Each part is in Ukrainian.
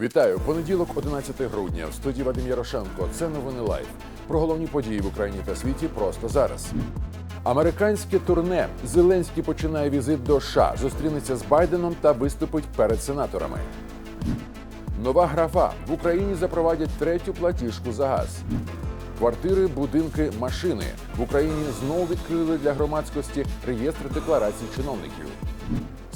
Вітаю! Понеділок, 11 грудня. В студії Вадим Ярошенко. Це новини лайф. Про головні події в Україні та світі просто зараз. Американське турне. Зеленський починає візит до США, зустрінеться з Байденом та виступить перед сенаторами. Нова графа в Україні запровадять третю платіжку за газ. Квартири, будинки, машини в Україні знову відкрили для громадськості реєстр декларацій чиновників.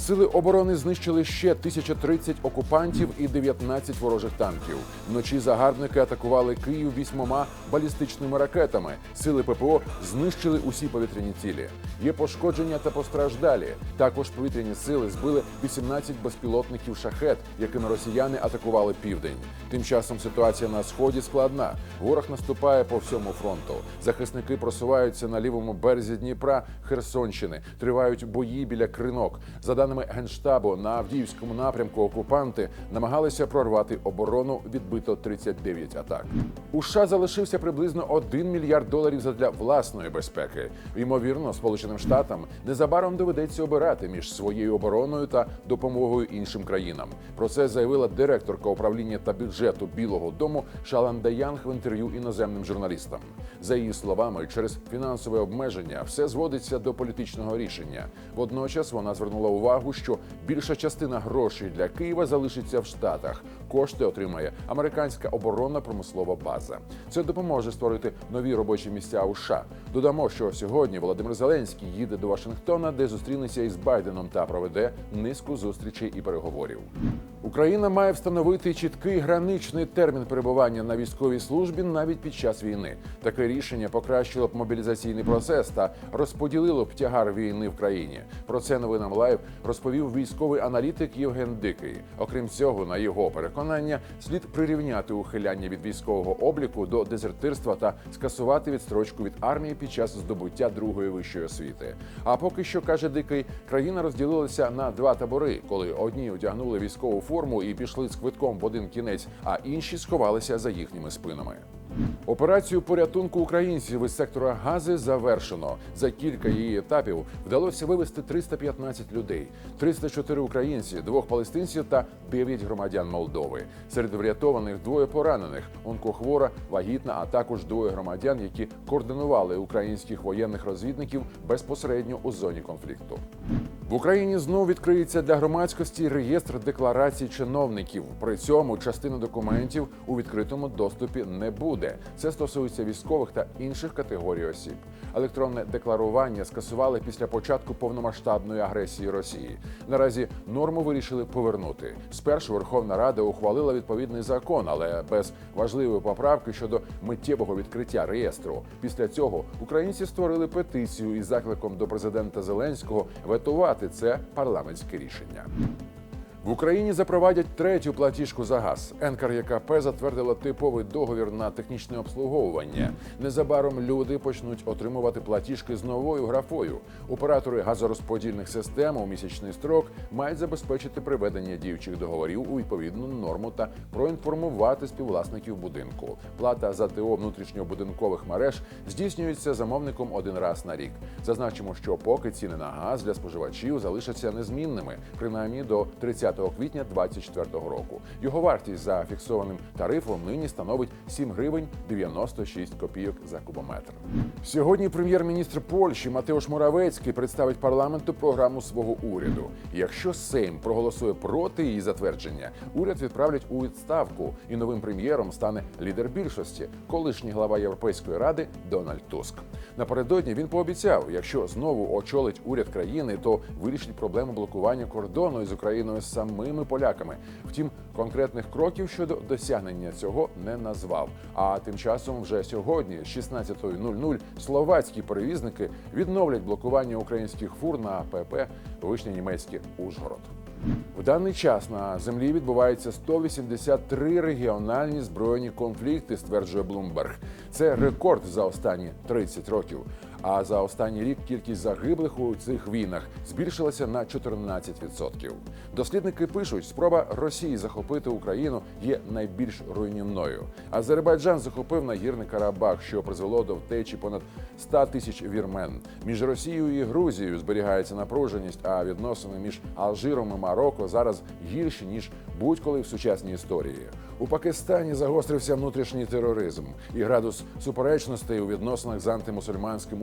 Сили оборони знищили ще 1030 окупантів і 19 ворожих танків. Вночі загарбники атакували Київ вісьмома балістичними ракетами. Сили ППО знищили усі повітряні цілі. Є пошкодження та постраждалі. Також повітряні сили збили 18 безпілотників шахет, якими росіяни атакували південь. Тим часом ситуація на сході складна. Ворог наступає по всьому фронту. Захисники просуваються на лівому березі Дніпра, Херсонщини. Тривають бої біля кринок. За даними генштабу, на Авдіївському напрямку окупанти намагалися прорвати оборону. Відбито 39 атак. У США залишився приблизно 1 мільярд доларів задля власної безпеки. Ймовірно, Сполученим Штатам незабаром доведеться обирати між своєю обороною та допомогою іншим країнам. Про це заявила директорка управління та бюджету Білого Дому Шалан Даянг в інтерв'ю іноземним журналістам. За її словами, через фінансове обмеження все зводиться до політичного рішення. Водночас вона звернула увагу, що більша частина грошей для Києва залишиться в Штатах. Кошти отримає американська оборонна промислова база. Це допоможе створити нові робочі місця у США. Додамо, що сьогодні Володимир Зеленський їде до Вашингтона, де зустрінеться із Байденом та проведе низку зустрічей і переговорів. Україна має встановити чіткий граничний термін перебування на військовій службі навіть під час війни. Таке рішення покращило б мобілізаційний процес та розподілило б тягар війни в країні. Про це новинам лайв розповів військовий аналітик Євген Дикий. Окрім цього, на його переконання, слід прирівняти ухиляння від військового обліку до дезертирства та скасувати відстрочку від армії під час здобуття другої вищої освіти. А поки що каже Дикий, країна розділилася на два табори, коли одні одягнули військову форму і пішли з квитком в один кінець, а інші сховалися за їхніми спинами. Операцію порятунку українців із сектора Гази завершено. За кілька її етапів вдалося вивезти 315 людей, 304 українці, двох палестинців та 9 громадян Молдови. Серед врятованих двоє поранених, онкохвора, вагітна, а також двоє громадян, які координували українських воєнних розвідників безпосередньо у зоні конфлікту. В Україні знову відкриється для громадськості реєстр декларацій чиновників. При цьому частина документів у відкритому доступі не буде. Це стосується військових та інших категорій осіб. Електронне декларування скасували після початку повномасштабної агресії Росії. Наразі норму вирішили повернути. Спершу Верховна Рада ухвалила відповідний закон, але без важливої поправки щодо миттєвого відкриття реєстру. Після цього українці створили петицію із закликом до президента Зеленського ветувати це парламентське рішення. В Україні запровадять третю платіжку за газ. НКРЄКП затвердила типовий договір на технічне обслуговування. Незабаром люди почнуть отримувати платіжки з новою графою. Оператори газорозподільних систем у місячний строк мають забезпечити приведення діючих договорів у відповідну норму та проінформувати співвласників будинку. Плата за ТО внутрішньобудинкових мереж здійснюється замовником один раз на рік. Зазначимо, що поки ціни на газ для споживачів залишаться незмінними, принаймні до 30 квітня 2024 року. Його вартість за фіксованим тарифом нині становить 7 гривень 96 копійок за кубометр. Сьогодні прем'єр-міністр Польщі Матеуш Моравецький представить парламенту програму свого уряду. Якщо Сейм проголосує проти її затвердження, уряд відправлять у відставку, і новим прем'єром стане лідер більшості, колишній глава Європейської ради Дональд Туск. Напередодні він пообіцяв, якщо знову очолить уряд країни, то вирішить проблему блокування кордону із Україною з самими поляками. Втім, конкретних кроків щодо досягнення цього не назвав. А тим часом, вже сьогодні, з 16.00, словацькі перевізники відновлять блокування українських фур на ПП Вишня Німецький Ужгород. В даний час на землі відбувається 183 регіональні збройні конфлікти, стверджує Блумберг. Це рекорд за останні 30 років. А за останній рік кількість загиблих у цих війнах збільшилася на 14%. Дослідники пишуть, спроба Росії захопити Україну є найбільш руйнівною. Азербайджан захопив нагірний Карабах, що призвело до втечі понад 100 тисяч вірмен. Між Росією і Грузією зберігається напруженість, а відносини між Алжиром і Марокко зараз гірші ніж будь-коли в сучасній історії. У Пакистані загострився внутрішній тероризм, і градус суперечностей у відносинах з антимусульманським